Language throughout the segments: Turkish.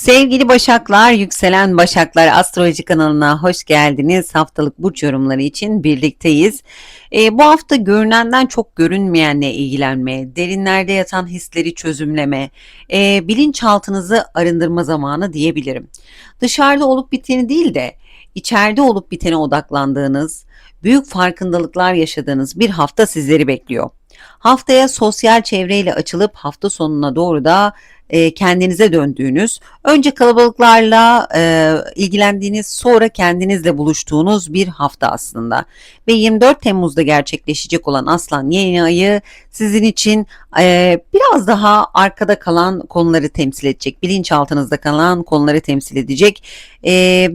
Sevgili Başaklar, yükselen Başaklar Astroloji kanalına hoş geldiniz. Haftalık burç yorumları için birlikteyiz. Ee, bu hafta görünenden çok görünmeyenle ilgilenme, derinlerde yatan hisleri çözümleme, e, bilinçaltınızı arındırma zamanı diyebilirim. Dışarıda olup biteni değil de içeride olup bitene odaklandığınız, büyük farkındalıklar yaşadığınız bir hafta sizleri bekliyor. Haftaya sosyal çevreyle açılıp hafta sonuna doğru da e, kendinize döndüğünüz, önce kalabalıklarla e, ilgilendiğiniz, sonra kendinizle buluştuğunuz bir hafta aslında. Ve 24 Temmuz'da gerçekleşecek olan Aslan yeni ayı sizin için e, biraz daha arkada kalan konuları temsil edecek, bilinçaltınızda kalan konuları temsil edecek. E,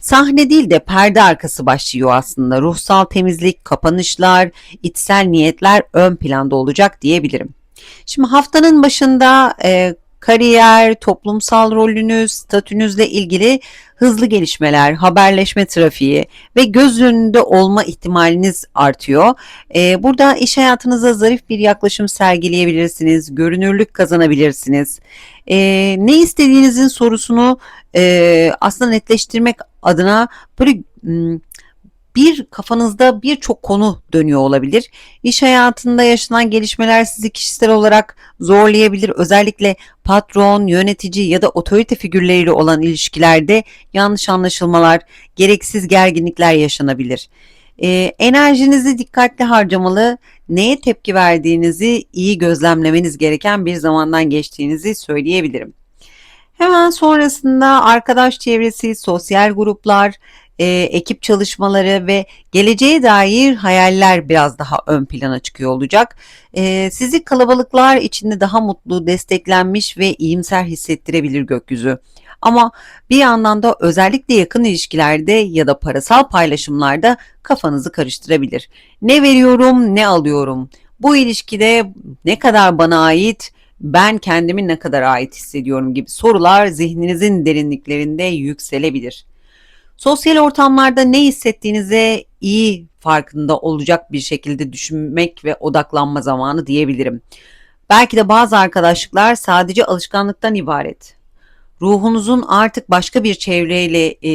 Sahne değil de perde arkası başlıyor aslında. Ruhsal temizlik, kapanışlar, içsel niyetler ön planda olacak diyebilirim. Şimdi haftanın başında e, kariyer, toplumsal rolünüz, statünüzle ilgili hızlı gelişmeler, haberleşme trafiği ve göz önünde olma ihtimaliniz artıyor. Ee, burada iş hayatınıza zarif bir yaklaşım sergileyebilirsiniz, görünürlük kazanabilirsiniz. Ee, ne istediğinizin sorusunu e, aslında netleştirmek adına böyle bir kafanızda birçok konu dönüyor olabilir. İş hayatında yaşanan gelişmeler sizi kişisel olarak zorlayabilir. Özellikle patron, yönetici ya da otorite figürleriyle olan ilişkilerde yanlış anlaşılmalar, gereksiz gerginlikler yaşanabilir. Ee, enerjinizi dikkatli harcamalı, neye tepki verdiğinizi iyi gözlemlemeniz gereken bir zamandan geçtiğinizi söyleyebilirim. Hemen sonrasında arkadaş çevresi, sosyal gruplar, e, ekip çalışmaları ve geleceğe dair hayaller biraz daha ön plana çıkıyor olacak. E, sizi kalabalıklar içinde daha mutlu, desteklenmiş ve iyimser hissettirebilir gökyüzü. Ama bir yandan da özellikle yakın ilişkilerde ya da parasal paylaşımlarda kafanızı karıştırabilir. Ne veriyorum, ne alıyorum? Bu ilişkide ne kadar bana ait, ben kendimi ne kadar ait hissediyorum gibi sorular zihninizin derinliklerinde yükselebilir. Sosyal ortamlarda ne hissettiğinize iyi farkında olacak bir şekilde düşünmek ve odaklanma zamanı diyebilirim. Belki de bazı arkadaşlıklar sadece alışkanlıktan ibaret. Ruhunuzun artık başka bir çevreyle e,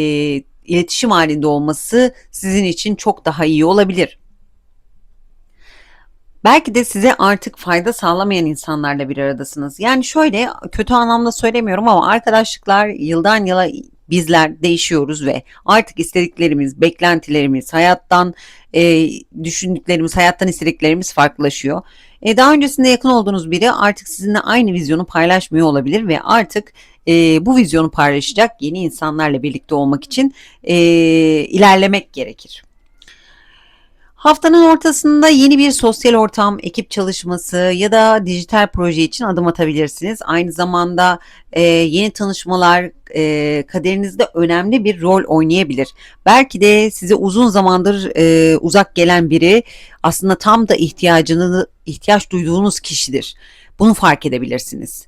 iletişim halinde olması sizin için çok daha iyi olabilir. Belki de size artık fayda sağlamayan insanlarla bir aradasınız. Yani şöyle kötü anlamda söylemiyorum ama arkadaşlıklar yıldan yıla bizler değişiyoruz ve artık istediklerimiz, beklentilerimiz, hayattan e, düşündüklerimiz, hayattan istediklerimiz farklılaşıyor. E, daha öncesinde yakın olduğunuz biri artık sizinle aynı vizyonu paylaşmıyor olabilir ve artık e, bu vizyonu paylaşacak yeni insanlarla birlikte olmak için e, ilerlemek gerekir. Haftanın ortasında yeni bir sosyal ortam, ekip çalışması ya da dijital proje için adım atabilirsiniz. Aynı zamanda e, yeni tanışmalar e, kaderinizde önemli bir rol oynayabilir. Belki de size uzun zamandır e, uzak gelen biri aslında tam da ihtiyacını ihtiyaç duyduğunuz kişidir. Bunu fark edebilirsiniz.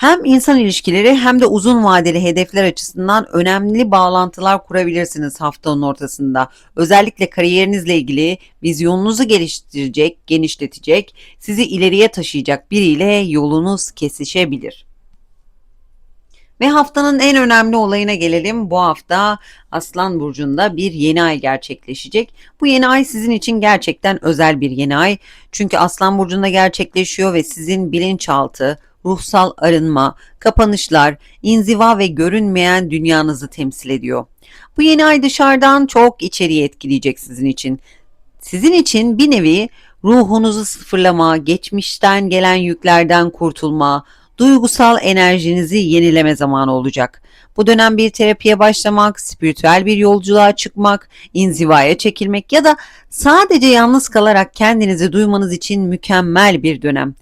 Hem insan ilişkileri hem de uzun vadeli hedefler açısından önemli bağlantılar kurabilirsiniz haftanın ortasında. Özellikle kariyerinizle ilgili vizyonunuzu geliştirecek, genişletecek, sizi ileriye taşıyacak biriyle yolunuz kesişebilir. Ve haftanın en önemli olayına gelelim. Bu hafta Aslan Burcu'nda bir yeni ay gerçekleşecek. Bu yeni ay sizin için gerçekten özel bir yeni ay. Çünkü Aslan Burcu'nda gerçekleşiyor ve sizin bilinçaltı, ruhsal arınma, kapanışlar, inziva ve görünmeyen dünyanızı temsil ediyor. Bu yeni ay dışarıdan çok içeriye etkileyecek sizin için. Sizin için bir nevi ruhunuzu sıfırlama, geçmişten gelen yüklerden kurtulma, duygusal enerjinizi yenileme zamanı olacak. Bu dönem bir terapiye başlamak, spiritüel bir yolculuğa çıkmak, inzivaya çekilmek ya da sadece yalnız kalarak kendinizi duymanız için mükemmel bir dönem.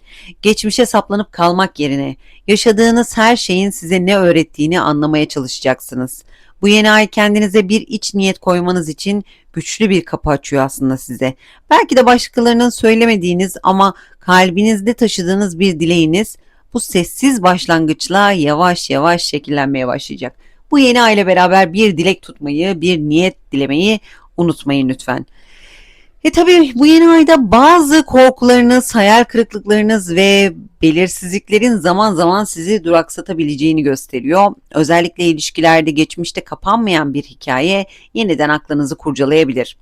Geçmişe saplanıp kalmak yerine yaşadığınız her şeyin size ne öğrettiğini anlamaya çalışacaksınız. Bu yeni ay kendinize bir iç niyet koymanız için güçlü bir kapı açıyor aslında size. Belki de başkalarının söylemediğiniz ama kalbinizde taşıdığınız bir dileğiniz bu sessiz başlangıçla yavaş yavaş şekillenmeye başlayacak. Bu yeni aile beraber bir dilek tutmayı, bir niyet dilemeyi unutmayın lütfen. E tabii bu yeni ayda bazı korkularınız, hayal kırıklıklarınız ve belirsizliklerin zaman zaman sizi duraksatabileceğini gösteriyor. Özellikle ilişkilerde geçmişte kapanmayan bir hikaye yeniden aklınızı kurcalayabilir.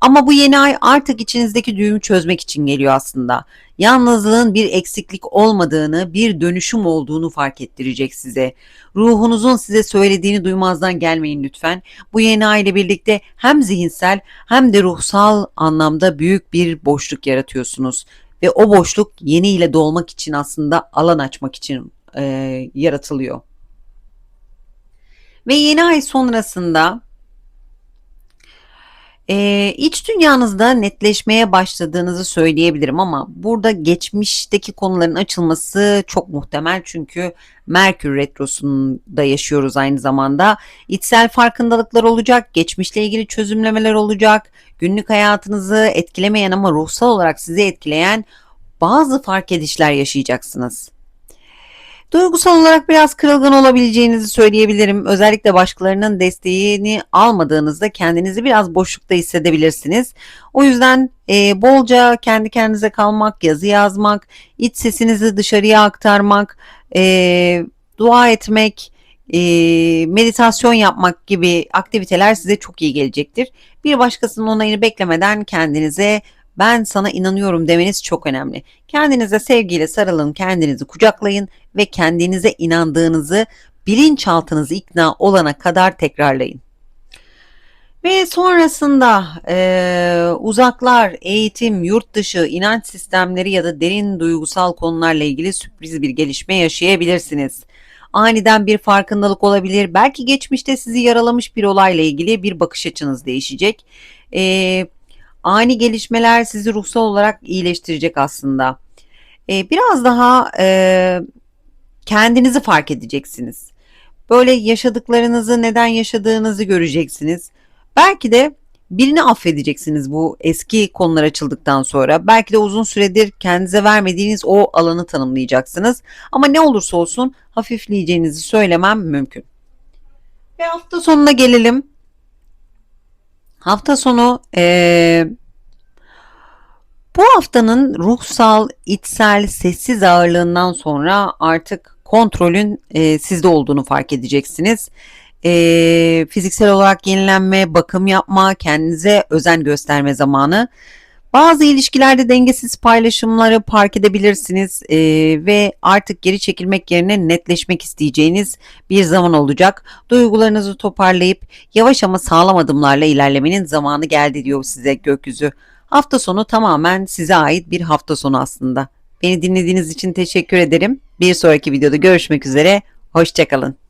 Ama bu yeni ay artık içinizdeki düğümü çözmek için geliyor aslında. Yalnızlığın bir eksiklik olmadığını, bir dönüşüm olduğunu fark ettirecek size. Ruhunuzun size söylediğini duymazdan gelmeyin lütfen. Bu yeni ay ile birlikte hem zihinsel hem de ruhsal anlamda büyük bir boşluk yaratıyorsunuz. Ve o boşluk yeni ile dolmak için aslında alan açmak için e, yaratılıyor. Ve yeni ay sonrasında ee, iç dünyanızda netleşmeye başladığınızı söyleyebilirim ama burada geçmişteki konuların açılması çok muhtemel çünkü Merkür Retrosu'nda yaşıyoruz aynı zamanda. İçsel farkındalıklar olacak, geçmişle ilgili çözümlemeler olacak, günlük hayatınızı etkilemeyen ama ruhsal olarak sizi etkileyen bazı fark edişler yaşayacaksınız. Duygusal olarak biraz kırılgan olabileceğinizi söyleyebilirim. Özellikle başkalarının desteğini almadığınızda kendinizi biraz boşlukta hissedebilirsiniz. O yüzden e, bolca kendi kendinize kalmak, yazı yazmak, iç sesinizi dışarıya aktarmak, e, dua etmek, e, meditasyon yapmak gibi aktiviteler size çok iyi gelecektir. Bir başkasının onayını beklemeden kendinize ben sana inanıyorum demeniz çok önemli. Kendinize sevgiyle sarılın, kendinizi kucaklayın ve kendinize inandığınızı bilinçaltınız ikna olana kadar tekrarlayın. Ve sonrasında e, uzaklar, eğitim, yurt dışı, inanç sistemleri ya da derin duygusal konularla ilgili sürpriz bir gelişme yaşayabilirsiniz. Aniden bir farkındalık olabilir. Belki geçmişte sizi yaralamış bir olayla ilgili bir bakış açınız değişecek. E, ani gelişmeler sizi ruhsal olarak iyileştirecek aslında. E, biraz daha e, kendinizi fark edeceksiniz. Böyle yaşadıklarınızı neden yaşadığınızı göreceksiniz. Belki de birini affedeceksiniz bu eski konular açıldıktan sonra. Belki de uzun süredir kendinize vermediğiniz o alanı tanımlayacaksınız. Ama ne olursa olsun hafifleyeceğinizi söylemem mümkün. Ve hafta sonuna gelelim. Hafta sonu ee, bu haftanın ruhsal, içsel, sessiz ağırlığından sonra artık kontrolün e, sizde olduğunu fark edeceksiniz. E, fiziksel olarak yenilenme, bakım yapma, kendinize özen gösterme zamanı. Bazı ilişkilerde dengesiz paylaşımları fark edebilirsiniz e, ve artık geri çekilmek yerine netleşmek isteyeceğiniz bir zaman olacak. Duygularınızı toparlayıp yavaş ama sağlam adımlarla ilerlemenin zamanı geldi diyor size gökyüzü. Hafta sonu tamamen size ait bir hafta sonu aslında. Beni dinlediğiniz için teşekkür ederim. Bir sonraki videoda görüşmek üzere. Hoşçakalın.